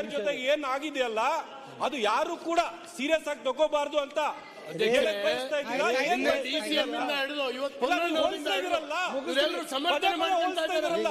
ಮಹಿಳೆಯರ ಜೊತೆ ಏನ್ ಆಗಿದೆಯಲ್ಲ ಅದು ಯಾರು ಕೂಡ ಸೀರಿಯಸ್ ಆಗಿ ತಗೋಬಾರ್ದು ಅಂತ ಹೋಲಿಸ್ತಾ ಇದ್ದೀರಲ್ಲ. ಸಮರ್ಥನೆ ಮಾಡ್ಕೊಂತ ಇದ್ದೀರಲ್ಲ.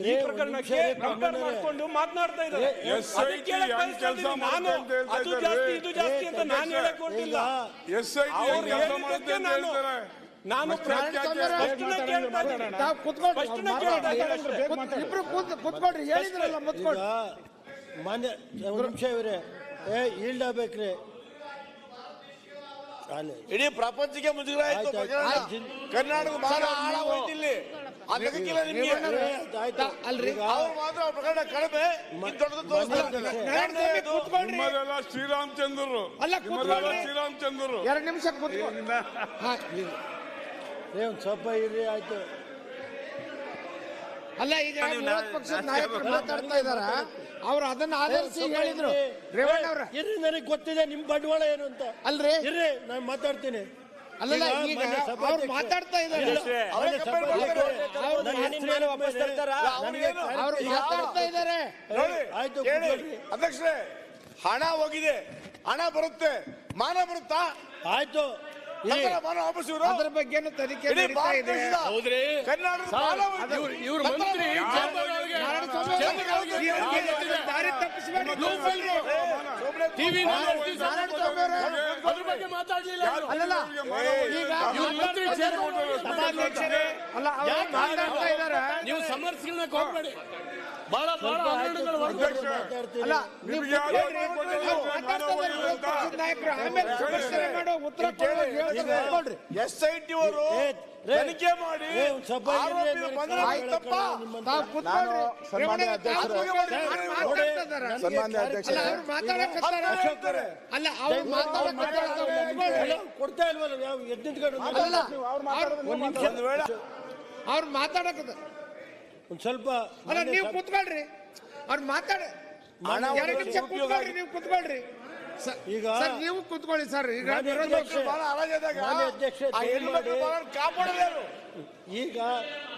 ಈ ಪ್ರಕರಣಕ್ಕೆ ಕಂಪೇರ್ ಮಾಡ್ಕೊಂಡು ಮಾತನಾಡ್ತಾ ಇದ್ದಾರೆ. ನಾನು ಅದು ಜಾಸ್ತಿ ಇದು ಜಾಸ್ತಿ ಅಂತ ನಾನು ಹೇಳಕ್ ಹೊರಟಿಲ್ಲ ಅವ್ರು ಹೇಳಿದ್ದಕ್ಕೆ ನಾನು ನಾನು ಇಬ್ರು ಕೂತ್ ಹೇಳಿದ್ರಲ್ಲ ಮುತ್ಕೊಂಡು ಮಾನ್ಯ ಒಂದು ಅವರೇ ಏ ಈಲ್ಡ್ ಆಗ್ಬೇಕ್ರಿ ಇಡೀ ಪ್ರಪಂಚಕ್ಕೆ ಮುಜುಗರ ಆಯ್ತು. ಕರ್ನಾಟಕ ಬಹಳ ಇಲ್ಲಿ ಅದಕ್ಕಿಲ್ಲ ನಿಮ್ಗೆ. ಅಲ್ರಿ. ಅವ್ರು ಮಾತ್ರ ಅವ್ರ ಪ್ರಕರಣ ಕಡಿಮೆ. ದೊಡ್ಡದು ನಿಮ್ಮದೆಲ್ಲ ಶ್ರೀರಾಮಚಂದ್ರರು. ಅಲ್ಲ, ನಿಮ್ಮದೆಲ್ಲ. ಶ್ರೀರಾಮಚಂದ್ರರು. ಎರಡು ನಿಮಿಷ ಕೂತ್ಕೊಳ್ಳಿ ಹಾ, ಏ ಒಂದು ಸ್ವಲ್ಪ ಇರ್ರಿ ಆಯ್ತು. ಅಲ್ಲ ಈಗ ಪಕ್ಷದ ನಾಯಕರು ಮಾತಾಡ್ತಾ ಇದಾರ ಅವ್ರು ಅದನ್ನ ಆಧರಿಸಿ ಹೇಳಿದ್ರು. ರೇವಣ್ಣ ಅವ್ರ. ಇರ್ರಿ ನನಗೆ ಗೊತ್ತಿದೆ ನಿಮ್ ಬಂಡವಾಳ ಏನು ಅಂತ. ಅಲ್ರಿ? ಇರ್ರಿ ನಾನು ಮಾತಾಡ್ತೀನಿ. ಅಲ್ಲಲ್ಲ ಈಗ ಅವ್ರು ಮಾತಾಡ್ತಾ ಇದ್ದಾರೆ. ಅವರೇ? ಮಾತಾಡ್ತಾ ಇದ್ದಾರೆ? ನೋಡಿ ಆಯ್ತು, ಅಧ್ಯಕ್ಷರೇ ಹಣ ಹೋಗಿದೆ ಹಣ ಬರುತ್ತೆ ಮಾನ ಬರುತ್ತಾ? ಆಯ್ತು. ಅದ್ರ ಬಗ್ಗೆ ತನಿಖೆ ನಡೀತಾ ಇದೆ. ಕರ್ನಾಟಕ. ಇವ್ರು ಮಂತ್ರಿ ಅವ್ರಿಗೆ ದಾರಿ ತಪ್ಪಿಸಬೇಡಿ ಟಿವಿ ಅದ್ರ ಬಗ್ಗೆ ಮಾತಾಡ್ಲಿಲ್ಲ ಅಲ್ಲಲ್ಲ. ಈಗ ಮಂತ್ರಿ ಸಭಾಧ್ಯಕ್ಷರೇ. ಅಲ್ಲ ಅವ್ರು ಮಾತಾಡ್ತಾ ನೀವು ಹೋಗ್ಬೇಡಿ ಬಹಳ ಬಹಳ ಅಲ್ಲ ನೀವು? ನಾವು ಇದ್ದಾರೆ ವಿರೋಧ ನಾಯಕರು. ಆಮೇಲೆ ಸಮಸ್ಯೆ ಮಾಡೋ ಉತ್ತರ ಕೊಡೋ ಹೇಳ್ತಾರೆ. ಕೂತ್ಕೊಳ್ರಿ. ಎಸ್ ಐ ಟಿ ಅವರು ಏ, ತನಿಖೆ ಮಾಡಿ ತಪ್ಪ ತಾವು. ಸನ್ಮಾನ್ಯ ಅಧ್ಯಕ್ಷರೇ. ಸನ್ಮಾನ್ಯ ಅಧ್ಯಕ್ಷರೇ. ಅಲ್ಲ, ಅವ್ರು. ಕೊಡ್ತಾ ಇಲ್ವಲ್ಲ ಯಾವ ಅಲ್ಲಲ್ಲ, ಒಂದ್ ಒಂದು ವೇಳೆ ಅವ್ರು ಮಾತಾಡಕತ್ತ ಒಂದ್ ಸ್ವಲ್ಪ ಅಲ್ಲ ನೀವು ಕೂತ್ಕೊಳ್ರಿ. ಅವ್ರು ಮಾತಾಡ ಹಣ ಎರಡು ನಿಮಿಷ ಕೂತ್ಕೊಳ್ರಿ ನೀವು ಕೂತ್ಕೊಳ್ರಿ. ಸ- ಈಗ- ಸರ್ ನೀವು ಕೂತ್ಕೊಳ್ಳಿ ಸರ್ ಈಗ? ಈಗ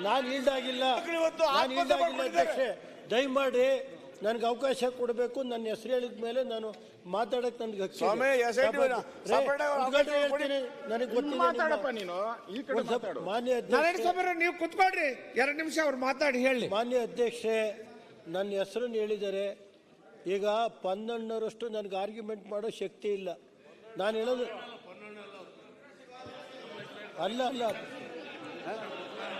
ನಾನು ಈಲ್ಡ್ ಆಗಿಲ್ಲ ನಾನು ಈಲ್ಡ್. ಅಧ್ಯಕ್ಷೆ. ದಯಮಾಡಿ ನನಗೆ ಅವಕಾಶ ಕೊಡಬೇಕು ನನ್ನ ಹೆಸರು ಹೇಳಿದ ಮೇಲೆ ನಾನು ಮಾತಾಡಕ್ ನನ್ಗೆ. ಸ್ವಾಮಿ, SIT ರೇ, ಸಪರೇಟ್ ಆಗಿ ಅವ್ರ ಉದ್ಘಾಟನೆ ಅವಕಾಶ ಹೇಳ್ತೀನಿ ನನಗೆ ಗೊತ್ತಿದೆ ನೀನು ಈ ಒಂದ್ ಸ್ವಲ್ಪ ಮಾನ್ಯ ನಾರಾಯಣ ಅಧ್ಯಕ್ಷೆ ಸ್ವಾಮಿ ನೀವು ಕುತ್ಕೊಳ್ರಿ. ಎರಡು ನಿಮಿಷ ಅವ್ರು ಮಾತಾಡಿ ಹೇಳಿ. ಮಾನ್ಯ ಅಧ್ಯಕ್ಷೆ ನನ್ನ ಹೆಸರನ್ನು ಹೇಳಿದರೆ ಈಗ ಪನ್ನಣ್ಣರಷ್ಟು ನನಗೆ ಆರ್ಗ್ಯುಮೆಂಟ್ ಮಾಡೋ ಶಕ್ತಿ ಇಲ್ಲ. ನಾನು ಹೇಳೋದು ಅಲ್ಲ ಅಲ್ಲ.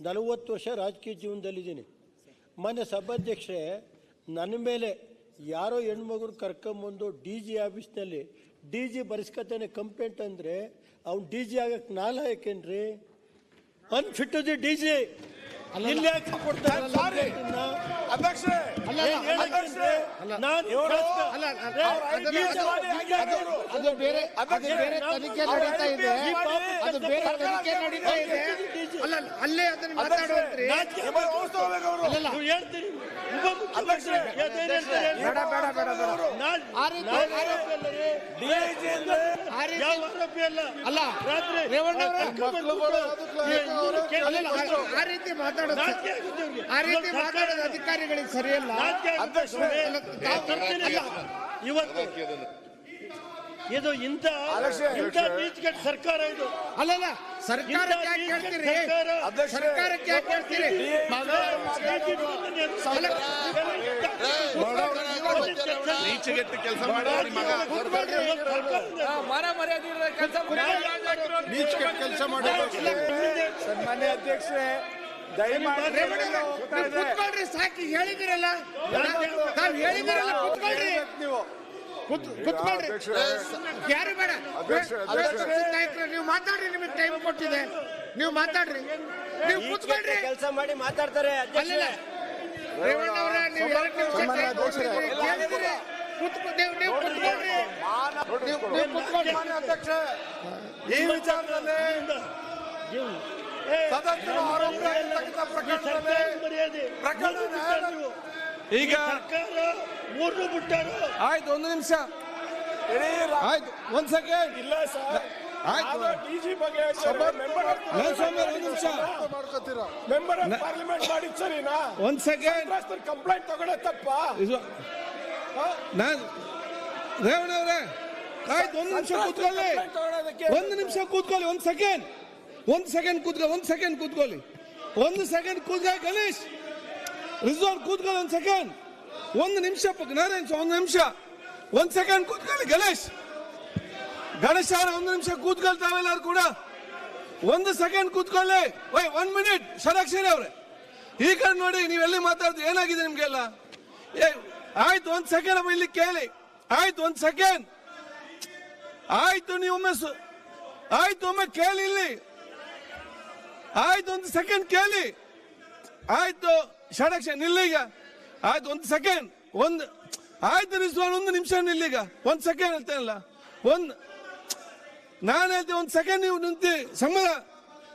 ನಲವತ್ತು ವರ್ಷ ರಾಜಕೀಯ ಜೀವನದಲ್ಲಿದ್ದೀನಿ. ಮೊನ್ನೆ ಸಭಾಧ್ಯಕ್ಷರೇ, ನನ್ನ ಮೇಲೆ ಯಾರೋ ಹೆಣ್ಮಗರು ಕರ್ಕೊಂಬಂದು ಡಿ ಜಿ ಆಫೀಸ್ನಲ್ಲಿ ಡಿ ಜಿ ಬರೆಸ್ಕೊತಾನೆ ಕಂಪ್ಲೇಂಟ್ ಅಂದರೆ, ಅವ್ನು ಡಿ ಜಿ ಆಗಕ್ಕೆ ನಾಲಾಯಕೇನ್ರಿ ಅನ್ಫಿಟ್ ದಿ ಡಿ ಜಿ. ಅಲ್ಲ ಅಲ್ಲ, ಅಲ್ಲ, ಅಲ್ಲ. ಅದು ಬೇರೆ ಅದು ಬೇರೆ ತನಿಖೆ ನಡೀತಾ ಇದೆ. ಅದು ಬೇರೆ ತನಿಖೆ ನಡೀತಾ ಇದೆ. ಅಲ್ಲ ಅಲ್ಲೇ ಅದನ್ನ ಮಾತಾಡುವಂತ್ರಿ. ಅದೇನ್ ಹೇಳ್ತಾರೆ. ಬೇಡ ಬೇಡ ಬೇಡ ಬೇಡ. ಆ ರೀತಿ- ಅಲ್ಲ. ಆ ರೀತಿ ಮಾತಾಡೋದು. ಆ ರೀತಿ ಮಾತಾಡೋದು ಅಧಿಕಾರಿಗಳಿಗೆ ಸರಿಯಲ್ಲ. ಇವತ್ತು ಇದು ಇಂತ ಇಂತ ಇಂಥ ನೀಚಗೆಟ್ಟ ಸರ್ಕಾರ ಇದು ಅಲ್ಲಲ್ಲ ಸರ್ಕಾರಕ್ಕೆ ಯಾಕೆ ಹೇಳ್ತೀರಿ ಸರ್ಕಾರಕ್ಕೆ ಯಾಕೆ ಹೇಳ್ತೀರಿ ನೀಚೆಗೆಟ್ಟು ಕೆಲಸ ಮಾಡಿ ಕೂತ್ಕೊಳ್ರಿ. ನೀಚೆಗೆಟ್ಟು ಕೆಲಸ ಮಾಡಿ ಸನ್ಮಾನ್ಯ ಅಧ್ಯಕ್ಷರೇ ದಯಮಾಡಿ ಕುತ್ಕೊಳ್ರಿ ಸಾಕಿ. ಹೇಳಿದಿರಲ್ಲ ತಾವ್ ಹೇಳಿದಿರಲ್ಲ ಕುತ್ಕೊಳ್ರಿ. ನೀವು? ಕುತ್- ಕುತ್ಕೊಳ್ರಿ. ಯಾರು ಬೇಡ. ನೀವು ಮಾತಾಡ್ರಿ ನಿಮಗೆ ಟೈಮ್ ಕೊಟ್ಟಿದೆ. ನೀವು ಮಾತಾಡ್ರಿ. ನೀವು ಕುತ್ಕೊಳ್ರಿ. ಕೆಲಸ ಮಾಡಿ ಮಾತಾಡ್ತಾರೆ ಅಲ್ಲಿಲ್ಲ. ರೇವಣ್ಣ ಅವರ ನೀವು ಎರಡು ನಿಮಿಷ ಸನ್ಮಾನ್ಯ time ಕೊಟ್ಟಿದ್ದೀರಿ. ಅಧ್ಯಕ್ಷರೇ. ಕೇಳಿದಿರಿ? ಕುತ್ಕೊ- ನೀವು ನೀವು ಕುತ್ಕೊಳ್ರಿ ಮಾನ್ಯ ಅಧ್ಯಕ್ಷ ಈ ವಿಚಾರದಲ್ಲಿ ಸದಸ್ಯರು ಆರೋಪ ಪ್ರಕರಣದಲ್ಲಿ ಪ್ರಕರಣ ಈಗ ಮೂರು ಬಿಟ್ಟರು ಆಯ್ತು ಒಂದು ನಿಮಿಷ. ಆಯ್ತು ಒಂದ್ ಸೆಕೆಂಡ್ ಇಲ್ಲ ಸರ್ ಆಯ್ತು ಡಿಜಿ ಬಗ್ಗೆ ಮೆಂಬರ್ ಪಾರ್ಲಿಮೆಂಟ್ ಮಾಡಿ ಸರಿನಾ ಒಂದ್ ಸೆಕೆಂಡ್ ಕಂಪ್ಲೇಂಟ್ ತಗೊಳ್ಳೋ ತಪ್ಪ ಇದು ನಾನು ರೇವಣ್ಣ ಆಯ್ತು ಒಂದು ನಿಮಿಷ ಕೂತ್ಕೊಳ್ಳಿ. ಒಂದು ನಿಮಿಷ ಕೂತ್ಕೊಳ್ಳಿ ಒಂದು ಸೆಕೆಂಡ್ ಒಂದು ಸೆಕೆಂಡ್ ಕೂತ್ಕೊಳ್ಳಿ ಒಂದು ಸೆಕೆಂಡ್ ಕೂತ್ಕೊಳ್ಳಿ. ಒಂದು ಸೆಕೆಂಡ್ ಕೂತ್ಕೊಳ್ಳಿ ಗಣೇಶ್. ರಿಸೋರ್ಟ್ ಕೂತ್ಕೊಳ್ಳಿ ಒಂದು ಸೆಕೆಂಡ್ ಒಂದು ನಿಮಿಷ ನಾರಾಯಣ್ ಒಂದು ನಿಮಿಷ. ಒಂದು ಸೆಕೆಂಡ್ ಕೂತ್ಕೊಳ್ಳಿ ಗಣೇಶ್. ಗಣೇಶ್ ಅವರ ಒಂದು ನಿಮಿಷ ಕೂತ್ಕೊಳ್ತಾವೆಲ್ಲರೂ ಕೂಡ. ಒಂದು ಸೆಕೆಂಡ್ ಕೂತ್ಕೊಳ್ಳಿ. ಓಯ್ ಒನ್ ಮಿನಿಟ್ ಷಡಾಕ್ಷರಿ ಅವ್ರೆ. ಈ ಕಡೆ ನೋಡಿ ನೀವೆಲ್ಲಿ ಮಾತಾಡ್ದು ಏನಾಗಿದೆ ನಿಮ್ಗೆಲ್ಲ? ಏ ಆಯ್ತು ಒಂದು ಸೆಕೆಂಡ್ ಇಲ್ಲಿ ಕೇಳಿ. ಆಯ್ತು ಒಂದು ಸೆಕೆಂಡ್ ಆಯ್ತು ನೀವು ಒಮ್ಮೆ ಸು- ಆಯ್ತು, ಒಮ್ಮೆ ಕೇಳಿ ಇಲ್ಲಿ. ಆಯ್ತು, ಒಂದು ಸೆಕೆಂಡ್ ಕೇಳಿ. ಆಯ್ತು, ಷಡಕ್ಷ ನಿಲ್ಲೀಗ ಆಯ್ತು, ಒಂದು ಸೆಕೆಂಡ್ ಒಂದು ಆಯ್ತು ರಿಸ್ವಾನ್ ಒಂದು ನಿಮಿಷ ನಿಲ್ಲೀಗ ಒಂದು ಸೆಕೆಂಡ್ ಹೇಳ್ತೇನಲ್ಲ? ಒಂದು ನಾನು ಹೇಳ್ತೇನೆ ಒಂದು ಸೆಕೆಂಡ್ ನೀವು ನಿಂತಿ. ಸಂಬಳ.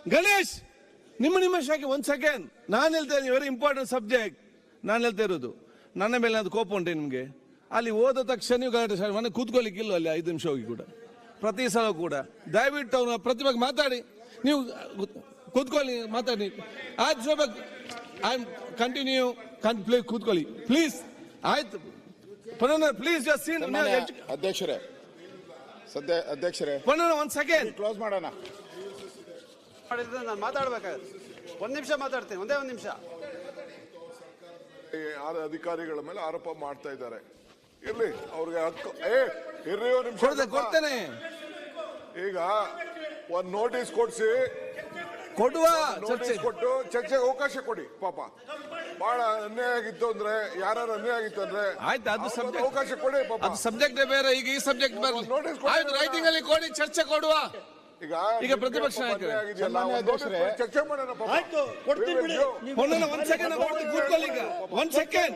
ಗಣೇಶ್, ನಿಮ್ಮ ನಿಮ್ಮ ಶಾಖೆ, ಒಂದು ಸೆಕೆಂಡ್ ನಾನು ಹೇಳ್ತೇನೆ ವೆರಿ ಇಂಪಾರ್ಟೆಂಟ್ ಸಬ್ಜೆಕ್ಟ್ ನಾನು ಹೇಳ್ತಾ ಇರೋದು. ನನ್ನ ಮೇಲೆ ಅದು ಕೋಪ ಉಂಟೆ ನಿಮಗೆ? ಅಲ್ಲಿ ಹೋದ ತಕ್ಷಣ ನೀವು ಗಲಾಟೆ ಮನೆ ಕೂತ್ಕೊಳ್ಳಿಕ್ಕಿಲ್ಲ ಅಲ್ಲಿ ಐದು ನಿಮಿಷ ಹೋಗಿ ಕೂಡ? ಪ್ರತಿ ಸಲ ಕೂಡ. ದಯವಿಟ್ಟು ಅವನ ಪ್ರತಿಭೆಗೆ ಮಾತಾಡಿ. ನೀವು ಕೂತ್ಕೊಳ್ಳಿ ಮಾತಾಡಿ. ಆಯ್ತು ಸ್ವಲ್ಪ ಐ ಕಂಟಿನ್ಯೂ ಕಂಪ್ಲೀಟ್ ಕೂತ್ಕೊಳ್ಳಿ. ಪ್ಲೀಸ್ ಆಯ್ತು. ಪುನಃ ಪ್ಲೀಸ್ ಜಸ್ಟ್ ಸೀನ್ ಅಧ್ಯಕ್ಷರೇ. ಸದ್ಯ ಅಧ್ಯಕ್ಷರೇ. ಪುನಃ ಒಂದು ಸೆಕೆಂಡ್ ಕ್ಲೋಸ್ ಮಾಡೋಣ. ನಾನು ಮಾತಾಡ್ಬೇಕಾದ್ರೆ ಒಂದ್ ನಿಮಿಷ ಮಾತಾಡ್ತೀನಿ. ಒಂದೇ ಒಂದು ನಿಮಿಷ. ಅಧಿಕಾರಿಗಳ ಮೇಲೆ ಆರೋಪ ಮಾಡ್ತಾ ಇದ್ದಾರೆ. ಇರ್ಲಿ ಅವ್ರಿಗೆ ಹಕ್ಕು ಏ ಇರ್ರಿ ಒಂದ್ ನಿಮಿಷ ಕೊಡ್ತೆ ಕೊಡ್ತೇನೆ. ಈಗ ಒಂದ್ ನೋಟಿಸ್ ಕೊಡ್ಸಿ. ಕೊಡುವ ಚರ್ಚೆ. ನೋಟಿಸ್ ಕೊಟ್ಟು ಚರ್ಚೆಗೆ ಅವಕಾಶ ಕೊಡಿ ಪಾಪ. ಬಹಳ ಅನ್ಯಾಯ ಆಗಿತ್ತು ಅಂದ್ರೆ ಯಾರು ಅನ್ಯಾಯ ಆಗಿತ್ತು ಅಂದ್ರೆ ಆಯ್ತು, ಅದು ಅವ್ರಿಗೊಂದು subject. ಅವಕಾಶ ಕೊಡಿ ಪಾಪ. ಅದು ಸಬ್ಜೆಕ್ಟ್ ಬೇರೆ ಈಗ ಈ ಸಬ್ಜೆಕ್ಟ್ ಬರಲಿ. ನೋಟಿಸ್ ಕೊಡಿ. ಆಯ್ತು ರೈಟಿಂಗ್ ಅಲ್ಲಿ ಕೊಡಿ ಚರ್ಚೆ ಕೊಡುವ. ಈಗ ಈಗ ಪ್ರತಿಪಕ್ಷ ಪಾಪ ನಾಯಕರೇ. ಅನ್ಯಾಯ ಆಗಿದೆಯಲ್ಲ, ಒಂದ್ notice ಕೊಡಿ, ಚರ್ಚೆ ಮಾಡೋಣ ಪಾಪ. ಆಯ್ತು ಕೊಡ್ತೀನಿ ಬಿಡಿ. ಒಂದ್ ಸೆಕೆಂಡ್ ಕೂತ್ಕೊಳ್ಳಿ ಈಗ. ಒಂದ್ ಸೆಕೆಂಡ್